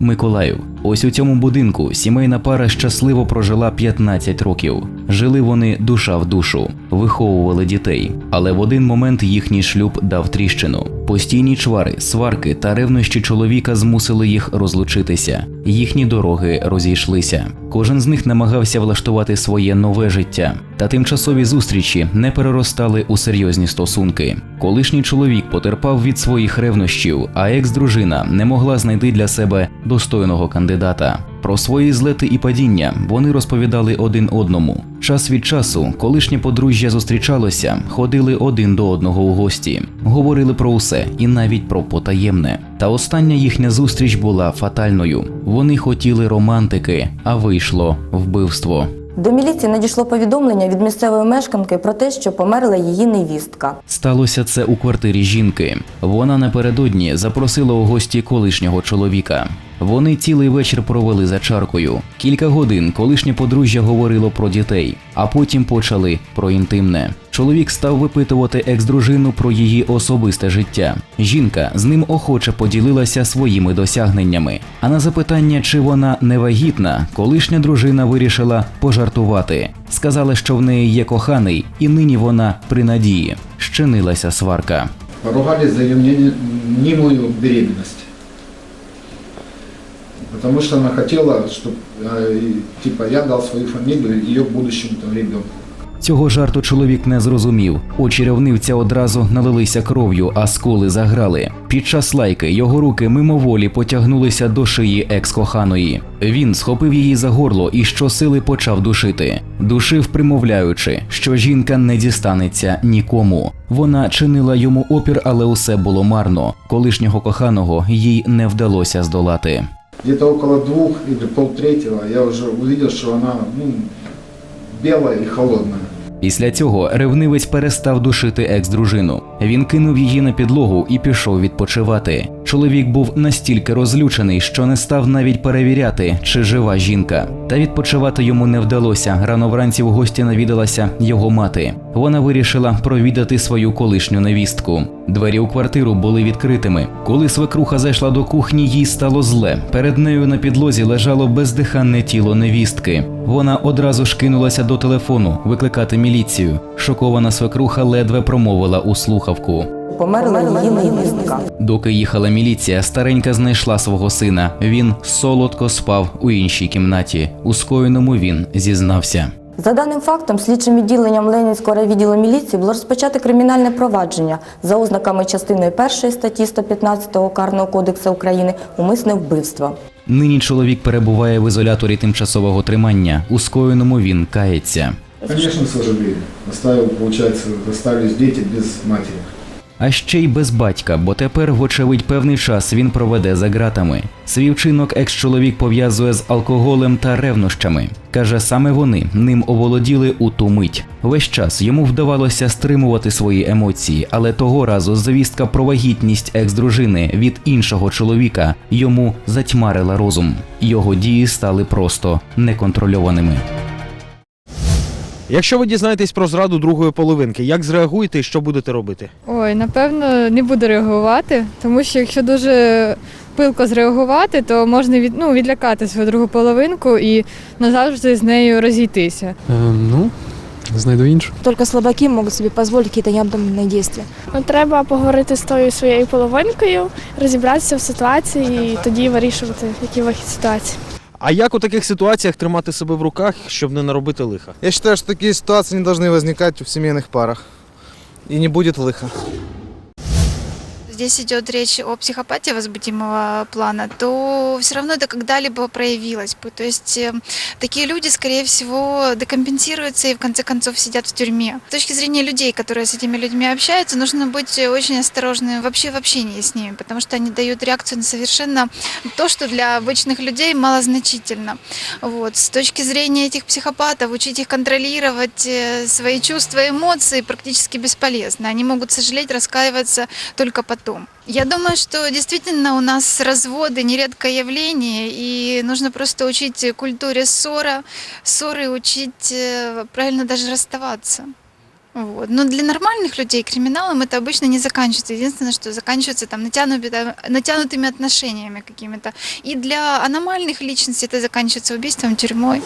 Миколаїв. Ось у цьому будинку сімейна пара щасливо прожила 15 років. Жили вони душа в душу, виховували дітей. Але в один момент їхній шлюб дав тріщину. Постійні чвари, сварки та ревнощі чоловіка змусили їх розлучитися. Їхні дороги розійшлися. Кожен з них намагався влаштувати своє нове життя. Та тимчасові зустрічі не переростали у серйозні стосунки. Колишній чоловік потерпав від своїх ревнощів, а екс-дружина не могла знайти для себе достойного кандидата. Про свої злети і падіння вони розповідали один одному. Час від часу колишнє подружжя зустрічалося, ходили один до одного у гості, говорили про усе і навіть про потаємне. Та остання їхня зустріч була фатальною. Вони хотіли романтики, а вийшло вбивство. До міліції надійшло повідомлення від місцевої мешканки про те, що померла її невістка. Сталося це у квартирі жінки. Вона напередодні запросила у гості колишнього чоловіка. Вони цілий вечір провели за чаркою. Кілька годин колишнє подружжя говорило про дітей, а потім почали про інтимне. Чоловік став випитувати екс-дружину про її особисте життя. Жінка з ним охоче поділилася своїми досягненнями. А на запитання, чи вона не вагітна, колишня дружина вирішила пожартувати. Сказала, що в неї є коханий, і нині вона при надії. Щинилася сварка. Поругались за ее мне- мнимую беременность. Потому что она хотела, чтобы типа я дал свою фамилию ее будущему там, ребенку. Цього жарту чоловік не зрозумів. Очі ревнивця одразу налилися кров'ю, а скули заграли. Під час лайки його руки мимоволі потягнулися до шиї екс-коханої. Він схопив її за горло і щосили почав душити. Душив, примовляючи, що жінка не дістанеться нікому. Вона чинила йому опір, але усе було марно. Колишнього коханого їй не вдалося здолати. Где-то около двух или полтретьего я уже увидел, что она ну, белая и холодная. Після цього ревнивець перестав душити екс-дружину. Він кинув її на підлогу і пішов відпочивати. Чоловік був настільки розлючений, що не став навіть перевіряти, чи жива жінка. Та відпочивати йому не вдалося. Рано вранці в гості навідалася його мати. Вона вирішила провідати свою колишню невістку. Двері у квартиру були відкритими. Коли свекруха зайшла до кухні, їй стало зле. Перед нею на підлозі лежало бездиханне тіло невістки. Вона одразу ж кинулася до телефону викликати міліцію. Шокована свекруха ледве промовила у слухавку. Померла її невістка. Доки їхала міліція, старенька знайшла свого сина. Він солодко спав у іншій кімнаті. У скоєному він зізнався. За даним фактом, слідчим відділенням Ленінського відділу міліції було розпочати кримінальне провадження за ознаками частиною 1 статті 115 Карного кодексу України умисне вбивство. Нині чоловік перебуває в ізоляторі тимчасового тримання. У скоєному він кається. Оставил, получается, остались дети без матери. А ще й без батька, бо тепер, вочевидь, певний час він проведе за ґратами. Свій вчинок екс-чоловік пов'язує з алкоголем та ревнощами. Каже, саме вони ним оволоділи у ту мить. Весь час йому вдавалося стримувати свої емоції, але того разу звістка про вагітність екс-дружини від іншого чоловіка йому затьмарила розум. Його дії стали просто неконтрольованими. Якщо ви дізнаєтесь про зраду другої половинки, як зреагуєте і що будете робити? Ой, напевно, не буду реагувати, тому що якщо дуже пилко зреагувати, то можна від, ну, відлякати свою другу половинку і назавжди з нею розійтися. Е, ну, знайду іншу. Только слабаки могут себе позволить какие-то необдуманные действия. Ну, треба поговорити з тою своєю половинкою, розібратися в ситуації і тоді вирішувати, який вихід ситуації. А як у таких ситуаціях тримати себе в руках, щоб не наробити лиха? Я считаю, что такие ситуации не должны возникать в семейных парах. И не будет лыха. Здесь идет речь о психопатии возбудимого плана, то все равно это когда-либо проявилось бы. То есть э, такие люди, скорее всего, декомпенсируются и в конце концов сидят в тюрьме. С точки зрения людей, которые с этими людьми общаются, нужно быть очень осторожным вообще в общении с ними, потому что они дают реакцию на совершенно то, что для обычных людей малозначительно. Вот. С точки зрения этих психопатов, учить их контролировать э, свои чувства и эмоции практически бесполезно. Они могут сожалеть, раскаиваться только потом. Я думаю, что действительно у нас разводы нередкое явление, и нужно просто учить культуре ссора, ссоры учить э, правильно даже расставаться. Вот. Но для нормальных людей криминалом это обычно не заканчивается. Единственное, что заканчивается там натянутыми, натянутыми отношениями какими-то. И для аномальных личностей это заканчивается убийством, тюрьмой.